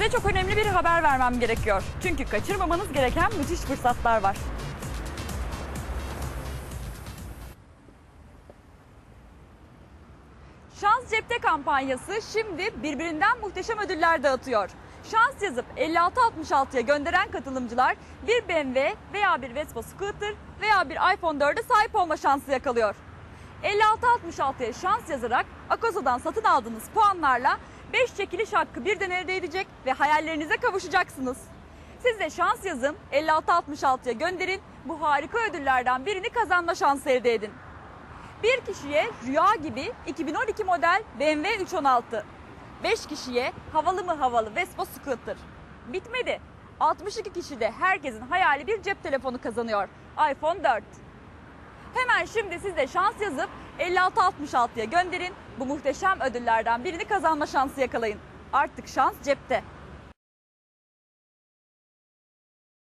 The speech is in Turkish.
Size çok önemli bir haber vermem gerekiyor. Çünkü kaçırmamanız gereken müthiş fırsatlar var. Şans Cepte kampanyası şimdi birbirinden muhteşem ödüller dağıtıyor. Şans yazıp 5666'ya gönderen katılımcılar bir BMW veya bir Vespa Scooter veya bir iPhone 4'e sahip olma şansı yakalıyor. 5666'ya şans yazarak Akosa'dan satın aldığınız puanlarla 5 çekiliş hakkı birden elde edecek ve hayallerinize kavuşacaksınız. Siz de şans yazın 5666'ya gönderin bu harika ödüllerden birini kazanma şansı elde edin. Bir kişiye rüya gibi 2012 model BMW 316. 5 kişiye havalı mı havalı Vespa Scooter. Bitmedi. 62 kişi de herkesin hayali bir cep telefonu kazanıyor. iPhone 4. Hemen şimdi siz de şans yazıp 5666'ya gönderin. Bu muhteşem ödüllerden birini kazanma şansı yakalayın. Artık şans cepte.